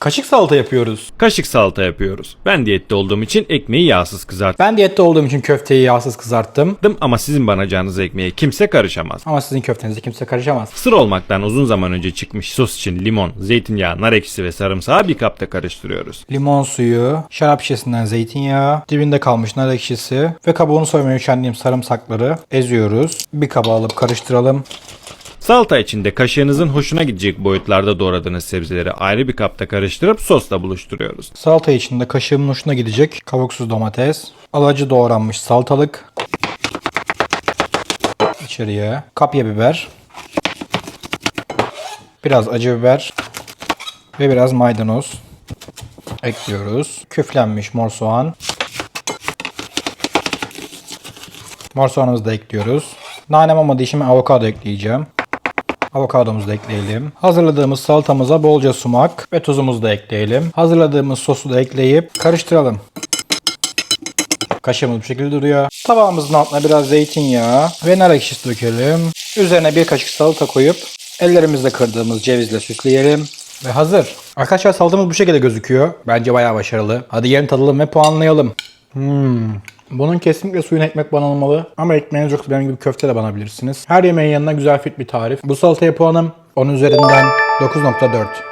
Kaşık salata yapıyoruz. Kaşık salata yapıyoruz. Ben diyette olduğum için ekmeği yağsız kızarttım Ben diyette olduğum için köfteyi yağsız kızarttım. ama sizin banacağınız ekmeğe kimse karışamaz. Ama sizin köftenize kimse karışamaz. Sır olmaktan uzun zaman önce çıkmış sos için limon, zeytinyağı, nar ekşisi ve sarımsağı bir kapta karıştırıyoruz. Limon suyu, şarap şişesinden zeytinyağı, dibinde kalmış nar ekşisi ve kabuğunu soymaya üşendiğim sarımsakları eziyoruz. Bir kaba alıp karıştıralım. Salata içinde kaşığınızın hoşuna gidecek boyutlarda doğradığınız sebzeleri ayrı bir kapta karıştırıp sosla buluşturuyoruz. Salata içinde kaşığımın hoşuna gidecek kabuksuz domates, alacı doğranmış salatalık, içeriye kapya biber, biraz acı biber ve biraz maydanoz ekliyoruz. Küflenmiş mor soğan. Mor soğanımızı da ekliyoruz. Nanem olmadığı için avokado ekleyeceğim. Avokadomuzu da ekleyelim. Hazırladığımız salatamıza bolca sumak ve tuzumuzu da ekleyelim. Hazırladığımız sosu da ekleyip karıştıralım. Kaşığımız bu şekilde duruyor. Tabağımızın altına biraz zeytinyağı ve nar ekşisi dökelim. Üzerine bir kaşık salata koyup ellerimizle kırdığımız cevizle süsleyelim. Ve hazır. Arkadaşlar salatamız bu şekilde gözüküyor. Bence bayağı başarılı. Hadi gelin tadalım ve puanlayalım. Hmm. Bunun kesinlikle suyun ekmek banılmalı. Ama ekmeğiniz yoksa benim gibi köfte de banabilirsiniz. Her yemeğin yanına güzel fit bir tarif. Bu salataya puanım 10 üzerinden 9.4.